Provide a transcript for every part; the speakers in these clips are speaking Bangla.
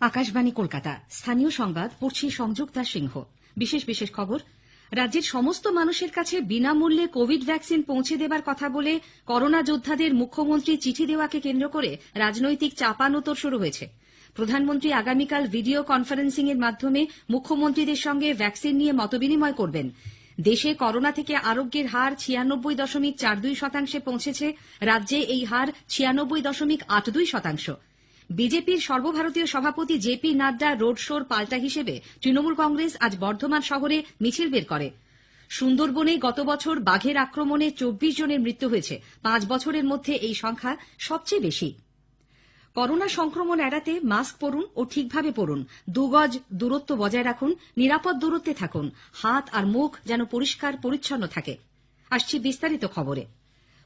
আকাশবাণী, কলকাতা। স্থানীয় সংবাদ, পড়ছি সংযুক্তা সিংহ। বিশেষ বিশেষ খবর, রাজ্যের সমস্ত মানুষের কাছে বিনামূল্যে কোভিড ভ্যাকসিন পৌঁছে দেবার কথা বলে করোনা যোদ্ধাদের মুখ্যমন্ত্রী চিঠি দেওয়াকে কেন্দ্র করে রাজনৈতিক চাপানোতর শুরু হয়েছে। প্রধানমন্ত্রী আগামীকাল ভিডিও কনফারেন্সিং এর মাধ্যমে মুখ্যমন্ত্রীদের সঙ্গে ভ্যাকসিন নিয়ে মতবিনিময় করবেন। দেশে করোনা থেকে আরোগ্যের হার ছিয়ানব্বই দশমিক চার দুই শতাংশে পৌঁছেছে। রাজ্যে এই হার ছিয়ানব্বই দশমিক আট দুই শতাংশ। বিজেপির সর্বভারতীয় সভাপতি জেপি নাড্ডা রোড শোর পাল্টা হিসেবে তৃণমূল কংগ্রেস আজ বর্ধমান শহরে মিছিল বের করে। সুন্দরবনে গত বছর বাঘের আক্রমণে চব্বিশ জনের মৃত্যু হয়েছে। পাঁচ বছরের মধ্যে এই সংখ্যা সবচেয়ে বেশি। করোনা সংক্রমণ এড়াতে মাস্ক পরুন ও ঠিকভাবে পরুন। দুগজ দূরত্ব বজায় রাখুন, নিরাপদ দূরত্বে থাকুন। হাত আর মুখ যেন পরিষ্কার পরিচ্ছন্ন থাকে। আসছি বিস্তারিত খবরে।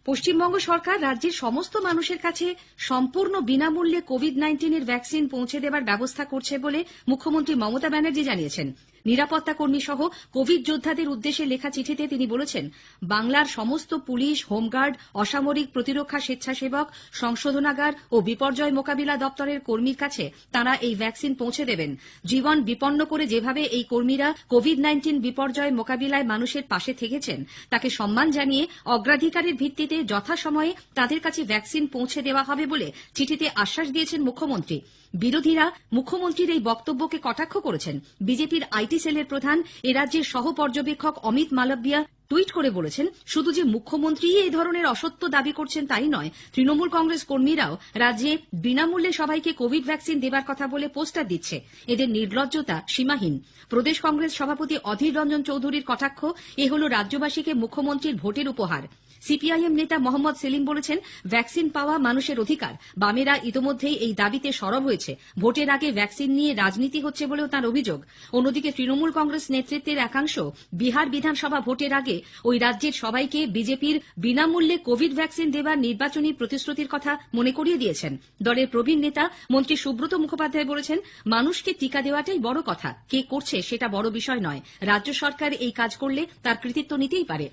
পশ্চিমবঙ্গ সরকার রাজ্যের সমস্ত মানুষের কাছে সম্পূর্ণ বিনামূল্যে কোভিড নাইন্টিনের ভ্যাকসিন পৌঁছে দেবার ব্যবস্থা করছে বলে মুখ্যমন্ত্রী মমতা ব্যানার্জি জানিয়েছেন। নিরাপত্তা কর্মী সহ কোভিড যোদ্ধাদের উদ্দেশ্যে লেখা চিঠিতে তিনি বলেছেন, বাংলার সমস্ত পুলিশ, হোমগার্ড, অসামরিক প্রতিরক্ষা স্বেচ্ছাসেবক, সংশোধনাগার ও বিপর্যয় মোকাবিলা দপ্তরের কর্মীর কাছে তাঁরা এই ভ্যাকসিন পৌঁছে দেবেন। জীবন বিপন্ন করে যেভাবে এই কর্মীরা কোভিড নাইন্টিন বিপর্যয় মোকাবিলায় মানুষের পাশে থেকেছেন, তাকে সম্মান জানিয়ে অগ্রাধিকারের ভিত্তিতে যথাসময়ে তাদের কাছে ভ্যাকসিন পৌঁছে দেওয়া হবে বলে চিঠিতে আশ্বাস দিয়েছেন মুখ্যমন্ত্রী। বিরোধীরা মুখ্যমন্ত্রীর এই বক্তব্যকে কটাক্ষ করেছেন। বিজেপির আইটি সেলের প্রধান, এ রাজ্যের সহ পর্যবেক্ষক অমিত মালব্যা টুইট করে বলেছেন, শুধু যে মুখ্যমন্ত্রীই এই ধরনের অসত্য দাবি করছেন তাই নয়, তৃণমূল কংগ্রেস কর্মীরাও রাজ্যে বিনামূল্যে সবাইকে কোভিড ভ্যাকসিন দেবার কথা বলে পোস্টার দিচ্ছে। এদের নির্লজ্জতা সীমাহীন। প্রদেশ কংগ্রেস সভাপতি অধীর রঞ্জন চৌধুরীর কটাক্ষ, এ হল রাজ্যবাসীকে মুখ্যমন্ত্রীর ভোটের উপহার। সিপিআইএম নেতা মোহাম্মদ সেলিম বলেছেন, ভ্যাকসিন পাওয়া মানুষের অধিকার। বামেরা ইতোমধ্যেই এই দাবিতে সরব হয়েছে। ভোটের আগে ভ্যাকসিন নিয়ে রাজনীতি হচ্ছে বলেও তাঁর অভিযোগ। অন্যদিকে তৃণমূল কংগ্রেস নেতৃত্বের একাংশ বিহার বিধানসভা ভোটের আগে ওই রাজ্যের সবাইকে বিজেপির বিনামূল্যে কোভিড ভ্যাকসিন দেবার নির্বাচনী প্রতিশ্রুতির কথা মনে করিয়ে দিয়েছেন। দলের প্রবীণ নেতা মন্ত্রী সুব্রত মুখোপাধ্যায় বলেছেন, মানুষকে টিকা দেওয়াটাই বড় কথা। কে করছে সেটা বড় বিষয় নয়। রাজ্য সরকার এই কাজ করলে তার কৃতিত্ব নিতেই পারে।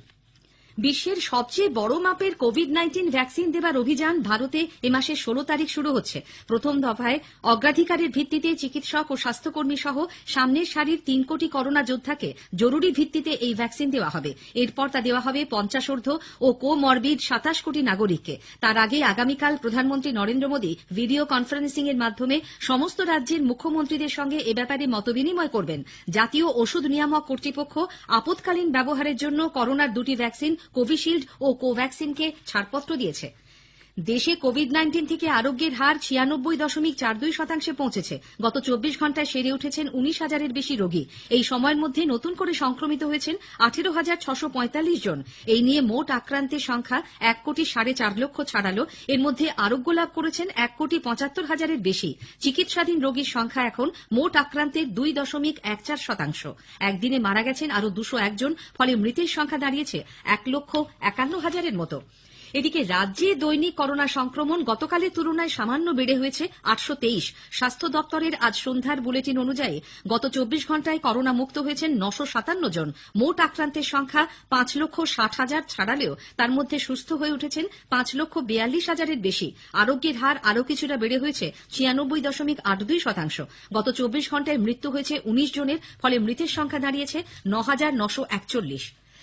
বিশ্বের সবচেয়ে বড় মাপের কোভিড নাইন্টিন ভ্যাকসিন দেবার অভিযান ভারতে এ মাসের ষোলো তারিখ শুরু হচ্ছে। প্রথম দফায় অগ্রাধিকারের ভিত্তিতে চিকিৎসক ও স্বাস্থ্যকর্মী সহ সামনের সারির তিন কোটি করোনা যোদ্ধাকে জরুরি ভিত্তিতে এই ভ্যাকসিন দেওয়া হবে। এরপর তা দেওয়া হবে পঞ্চাশোর্ধ ও কোমরবিড সাতাশ কোটি নাগরিককে। তার আগে আগামীকাল প্রধানমন্ত্রী নরেন্দ্র মোদী ভিডিও কনফারেন্সিং এর মাধ্যমে সমস্ত রাজ্যের মুখ্যমন্ত্রীদের সঙ্গে এ ব্যাপারে মতবিনিময় করবেন। জাতীয় ওষুধ নিয়ামক কর্তৃপক্ষ আপৎকালীন ব্যবহারের জন্য করোনার দুটি ভ্যাকসিন কোভিশিল্ড ও কোভ্যাক্সিনকে ছাড়পত্র দিয়েছে। দেশে কোভিড নাইন্টিন থেকে আরোগ্যের হার ছিয়ানব্বই দশমিক চার দুই শতাংশে পৌঁছেছে। গত চব্বিশ ঘন্টায় সেরে উঠেছেন উনিশ হাজারের বেশি রোগী। এই সময়ের মধ্যে নতুন করে সংক্রমিত হয়েছেন আঠেরো হাজার ছশো পঁয়তাল্লিশ জন। এই নিয়ে মোট আক্রান্তের সংখ্যা এক কোটি সাড়ে চার লক্ষ ছাড়ালো। এর মধ্যে আরোগ্য লাভ করেছেন এক কোটি পঁচাত্তর হাজারের বেশি। চিকিৎসাধীন রোগীর সংখ্যা এখন মোট আক্রান্তের দুই দশমিক এক চার শতাংশ। একদিনে মারা গেছেন আরও দুশো একজন ফলে মৃতের সংখ্যা দাঁড়িয়েছে এক লক্ষ একান্ন হাজারের মতো। এদিকে রাজ্যে দৈনিক করোনা সংক্রমণ গতকালের তুলনায় সামান্য বেড়ে হয়েছে আটশো তেইশ। স্বাস্থ্য দপ্তরের আজ সন্ধ্যার বুলেটিন অনুযায়ী গত চব্বিশ ঘন্টায় করোনা মুক্ত হয়েছেন নশো সাতান্ন জন। মোট আক্রান্তের সংখ্যা পাঁচ লক্ষ ষাট হাজার ছাড়ালেও তার মধ্যে সুস্থ হয়ে উঠেছেন পাঁচ লক্ষ বিয়াল্লিশ হাজারের বেশি। আরোগ্যের হার আরও কিছুটা বেড়ে হয়েছে ছিয়ানব্বই দশমিক আট দুই শতাংশ। গত চব্বিশ ঘন্টায় মৃত্যু হয়েছে উনিশ জনের, ফলে মৃতের সংখ্যা দাঁড়িয়েছে ন হাজার নশো একচল্লিশ।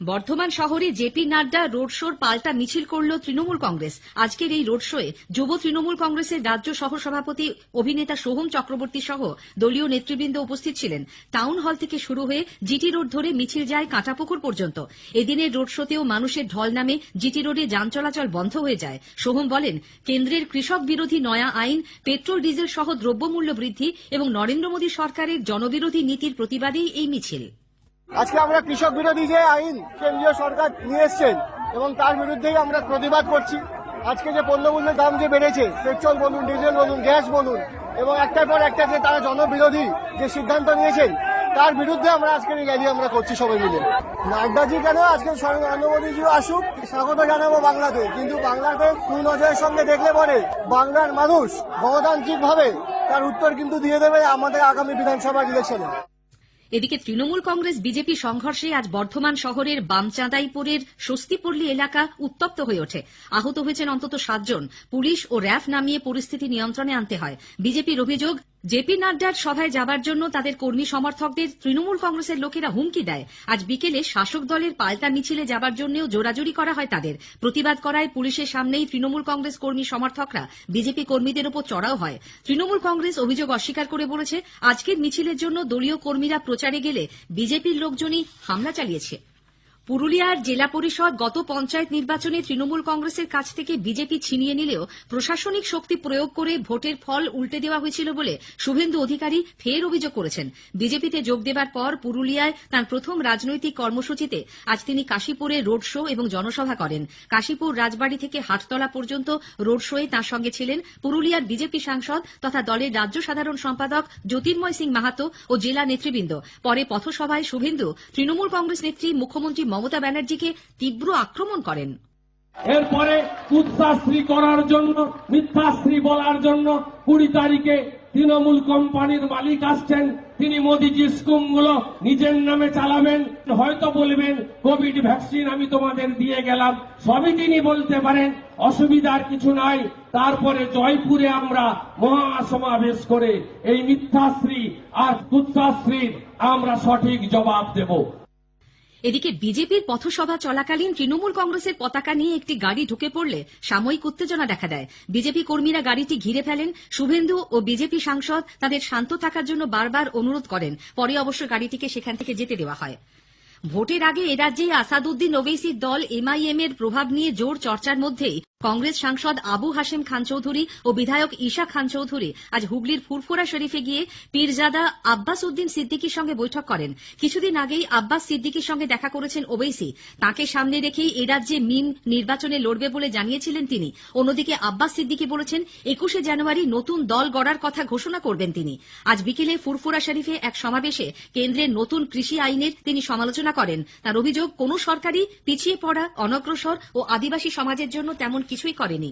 বর্ধমান শহরে জেপি নাড্ডা রোড শোর পাল্টা মিছিল করল তৃণমূল কংগ্রেস। আজকের এই রোড শোয়ে যুব তৃণমূল কংগ্রেসের রাজ্য সহ সভাপতি অভিনেতা সোহম চক্রবর্তী সহ দলীয় নেতৃবৃন্দ উপস্থিত ছিলেন। টাউন হল থেকে শুরু হয়ে জিটি রোড ধরে মিছিল যায় কাঁটাপুকুর পর্যন্ত। এদিনের রোড শোতেও মানুষের ঢল নামে জিটি রোডে যান চলাচল বন্ধ হয়ে যায়। সোহম বলেন, কেন্দ্রের কৃষক বিরোধী নয়া আইন, পেট্রোল, ডিজেল সহ দ্রব্যমূল্য বৃদ্ধি এবং নরেন্দ্র মোদী সরকারের জনবিরোধী নীতির প্রতিবাদেই এই মিছিল। আজকে আমরা কৃষক বিরোধী যে আইন কেন্দ্রীয় সরকার নিয়ে এসছেন এবং তার বিরুদ্ধেই আমরা প্রতিবাদ করছি। আজকে যে পণ্যমূল্যের দাম যে বেড়েছে, পেট্রোল বলুন, ডিজেল বলুন, গ্যাস বলুন এবং একটার পর একটা যে তারা জনবিরোধী যে সিদ্ধান্ত নিয়েছেন, তার বিরুদ্ধে আমরা আজকের এই র্যালি আমরা করছি সবাই মিলে। নাড্ডাজি কেন? আজকে নরেন্দ্র আসুক, স্বাগত জানাব বাংলাতে। কিন্তু বাংলাতে নজরের সঙ্গে দেখলে পরে বাংলার মানুষ গণতান্ত্রিক ভাবে তার উত্তর কিন্তু দিয়ে দেবে আমাদের আগামী বিধানসভা ইলেকশনে এদিকে তৃণমূল কংগ্রেস বিজেপি সংঘর্ষে আজ বর্ধমান শহরের বামচাঁদাইপুরের স্বস্তিপল্লী এলাকা উত্তপ্ত হয়ে ওঠে। আহত হয়েছেন অন্তত সাতজন। পুলিশ ও র্যাফ নামিয়ে পরিস্থিতি নিয়ন্ত্রণে আনতে হয়। বিজেপির অভিযোগ জেপি নাড্ডার সভায় যাবার জন্য তাদের কর্মী সমর্থকদের তৃণমূল কংগ্রেসের লোকেরা হুমকি দেয়। আজ বিকেলে শাসক দলের পাল্টা মিছিলে যাবার জন্যও জোরাজুরি করা হয় তাদের। প্রতিবাদ করায় পুলিশের সামনেই তৃণমূল কংগ্রেস কর্মী সমর্থকরা বিজেপি কর্মীদের ওপর চড়াও হয়। তৃণমূল কংগ্রেস অভিযোগ অস্বীকার করে বলেছে, আজকের মিছিলের জন্য দলীয় কর্মীরা প্রচারে গেলে বিজেপির লোকজনই হামলা চালিয়েছে। পুরুলিয়ার জেলা পরিষদ গত পঞ্চায়েত নির্বাচনে তৃণমূল কংগ্রেসের কাছ থেকে বিজেপি ছিনিয়ে নিলেও প্রশাসনিক শক্তি প্রয়োগ করে ভোটের ফল উল্টে দেওয়া হয়েছিল বলে শুভেন্দু অধিকারী ফের অভিযোগ করেছেন। বিজেপিতে যোগ দেবার পর পুরুলিয়ায় তাঁর প্রথম রাজনৈতিক কর্মসূচিতে আজ তিনি কাশীপুরে রোড শো এবং জনসভা করেন। কাশীপুর রাজবাড়ি থেকে হাটতলা পর্যন্ত রোড শোয়ে তাঁর সঙ্গে ছিলেন পুরুলিয়ার বিজেপি সাংসদ তথা দলের রাজ্য সাধারণ সম্পাদক জ্যোতির্ময় সিং মাহাতো ও জেলা নেতৃবৃন্দ। পরে পথসভায় শুভেন্দু তৃণমূল কংগ্রেস নেত্রী মুখ্যমন্ত্রী মমতা ব্যানার্জিকে তীব্র আক্রমণ করেন। এরপরে কুৎসাশ্রী করার জন্য, মিথ্যাশ্রী বলার জন্য কুড়ি তারিখে তৃণমূল কোম্পানির মালিক আসছেন। তিনি মোদিজি স্কুমগুলো নিজের নামে চালাবেন। হয়তো বলবেন, কোভিড ভ্যাকসিন আমি তোমাদের দিয়ে গেলাম। সবই তিনি বলতে পারেন, অসুবিধার কিছু নাই। তারপরে জয়পুরে আমরা মহাসমাবেশ করে এই মিথ্যাশ্রী আর কুৎসাশ্রীর আমরা সঠিক জবাব দেব। এদিকে বিজেপির পথসভা চলাকালীন তৃণমূল কংগ্রেসের পতাকা নিয়ে একটি গাড়ি ঢুকে পড়লে সাময়িক উত্তেজনা দেখা দেয়। বিজেপি কর্মীরা গাড়িটি ঘিরে ফেলেন। শুভেন্দু ও বিজেপি সাংসদ তাদের শান্ত থাকার জন্য বারবার অনুরোধ করেন। পরে অবশ্য গাড়িটিকে সেখান থেকে যেতে দেওয়া হয়। ভোটের আগে এরাজ্যে আসাদুদ্দিন ওবেসির দল এমআইএম এর প্রভাব নিয়ে জোর চর্চার মধ্যেই কংগ্রেস সাংসদ আবু হাশেম খান চৌধুরী ও বিধায়ক ঈশা খান চৌধুরী আজ হুগলির ফুরফুরা শরীফে গিয়ে পীরজাদা আব্বাস উদ্দিন সিদ্দিকির সঙ্গে বৈঠক করেন। কিছুদিন আগেই আব্বাস সিদ্দিকির সঙ্গে দেখা করেছেন ওবেসি তাকে সামনে রেখেই এ রাজ্যে মিম নির্বাচনে লড়বে বলে জানিয়েছিলেন তিনি। অন্যদিকে আব্বাস সিদ্দিকি বলেছেন, একুশে জানুয়ারি নতুন দল গড়ার কথা ঘোষণা করবেন তিনি। আজ বিকেলে ফুরফুরা শরীফে এক সমাবেশে কেন্দ্রের নতুন কৃষি আইনের তিনি সমালোচনা করেন। তার অভিযোগ, কোন সরকারই পিছিয়ে পড়া, অনগ্রসর ও আদিবাসী সমাজের জন্য তেমন কিছুই করেনি।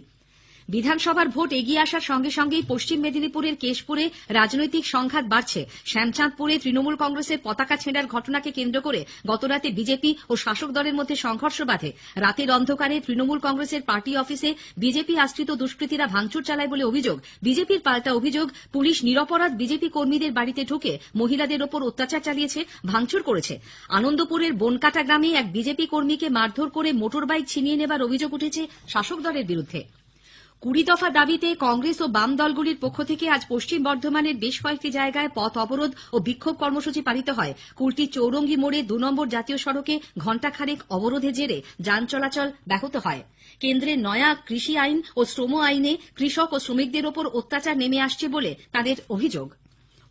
বিধানসভার ভোট এগিয়ে আসার সঙ্গে সঙ্গেই পশ্চিম মেদিনীপুরের কেশপুরে রাজনৈতিক সংঘাত বাড়ছে। শ্যামচাঁদপুরে তৃণমূল কংগ্রেসের পতাকা ছেঁড়ার ঘটনাকে কেন্দ্র করে গতরাতে বিজেপি ও শাসক দলের মধ্যে সংঘর্ষ বাধে। রাতের অন্ধকারে তৃণমূল কংগ্রেসের পার্টি অফিসে বিজেপি আশ্রিত দুষ্কৃতীরা ভাঙচুর চালায় বলে অভিযোগ। বিজেপির পাল্টা অভিযোগ, পুলিশ নিরপরাধ বিজেপি কর্মীদের বাড়িতে ঢুকে মহিলাদের ওপর অত্যাচার চালিয়েছে, ভাঙচুর করেছে। আনন্দপুরের বনকাটা গ্রামে এক বিজেপি কর্মীকে মারধর করে মোটরবাইক ছিনিয়ে নেবার অভিযোগ উঠেছে শাসক দলের বিরুদ্ধে। কুড়ি দফা দাবিতে কংগ্রেস ও বাম দলগুলির পক্ষ থেকে আজ পশ্চিম বর্ধমানের বেশ কয়েকটি জায়গায় পথ অবরোধ ও বিক্ষোভ কর্মসূচি পালিত হয়। কুলটির চৌরঙ্গি মোড়ে দু নম্বর জাতীয় সড়কে ঘণ্টাখানেক অবরোধে জেরে যান চলাচল ব্যাহত হয়। কেন্দ্রের নয়া কৃষি আইন ও শ্রম আইনে কৃষক ও শ্রমিকদের ওপর অত্যাচার নেমে আসছে বলে তাদের অভিযোগ।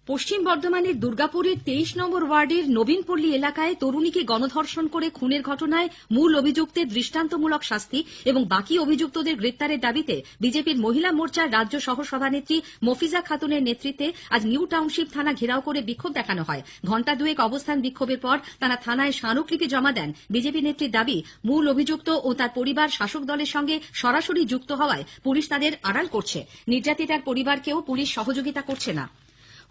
পশ্চিম বর্ধমানের দুর্গাপুরের তেইশ নম্বর ওয়ার্ডের নবীনপল্লী এলাকায় তরুণীকে গণধর্ষণ করে খুনের ঘটনায় মূল অভিযুক্তের দৃষ্টান্তমূলক শাস্তি এবং বাকি অভিযুক্তদের গ্রেপ্তারের দাবিতে বিজেপির মহিলা মোর্চার রাজ্য সহ সভানেত্রী মফিজা খাতুনের নেতৃত্বে আজ নিউ টাউনশিপ থানা ঘেরাও করে বিক্ষোভ দেখানো হয়। ঘণ্টা দুয়েক অবস্থান বিক্ষোভের পর তারা থানায় স্মারকলিপি জমা দেন। বিজেপি নেত্রীর দাবি, মূল অভিযুক্ত ও তার পরিবার শাসক দলের সঙ্গে সরাসরি যুক্ত হওয়ায় পুলিশ তাদের আড়াল করছে। নির্যাতিতার পরিবারকেও পুলিশ সহযোগিতা করছে না।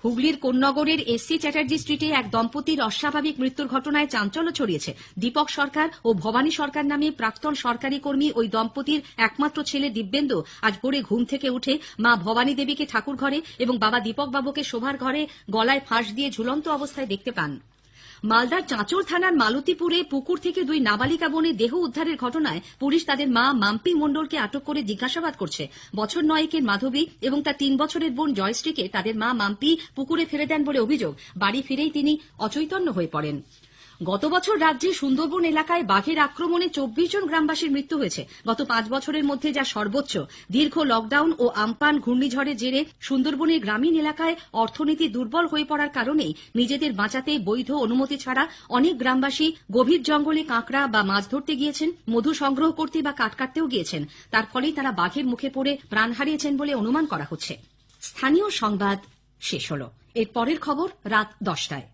হুগলির কোন্নগরের এসসি চ্যাটার্জি স্ট্রিটে এক দম্পতির অস্বাভাবিক মৃত্যুর ঘটনায় চাঞ্চল্য ছড়িয়েছে। দীপক সরকার ও ভবানী সরকার নামে প্রাক্তন সরকারি কর্মী ওই দম্পতির একমাত্র ছেলে দিব্যেন্দু আজ ভোরে ঘুম থেকে উঠে মা ভবানী দেবীকে ঠাকুর ঘরে এবং বাবা দীপক বাবুকে শোভার ঘরে গলায় ফাঁস দিয়ে ঝুলন্ত অবস্থায় দেখতে পান। মালদার চাঁচর থানার মালতীপুরে পুকুর থেকে দুই নাবালিকা বনে দেহ উদ্ধারের ঘটনায় পুলিশ তাদের মা মাম্পি মণ্ডলকে আটক করে জিজ্ঞাসাবাদ করছে। বছর নয়েকের মাধবী এবং তার তিন বছরের বোন জয়শ্রীকে তাদের মা মাম্পি পুকুরে ফেলে দেন বলে অভিযোগ। বাড়ি ফিরেই তিনি অচৈতন্য হয়ে পড়েন। গত বছর রাজ্যে সুন্দরবন এলাকায় বাঘের আক্রমণে চব্বিশ জন গ্রামবাসীর মৃত্যু হয়েছে। গত পাঁচ বছরের মধ্যে যা সর্বোচ্চ, দীর্ঘ লকডাউন ও আমপান ঘূর্ণিঝড়ের জেরে সুন্দরবনের গ্রামীণ এলাকায় অর্থনীতি দুর্বল হয়ে পড়ার কারণেই নিজেদের বাঁচাতে বৈধ অনুমতি ছাড়া অনেক গ্রামবাসী গভীর জঙ্গলে কাঁকড়া বা মাছ ধরতে গিয়েছেন, মধু সংগ্রহ করতে বা কাঠ কাটতেও গিয়েছেন। তার ফলেই তারা বাঘের মুখে পড়ে প্রাণ হারিয়েছেন বলে অনুমান করা হচ্ছে। স্থানীয় সংবাদ শেষ হল। এর পরের খবর রাত দশটায়।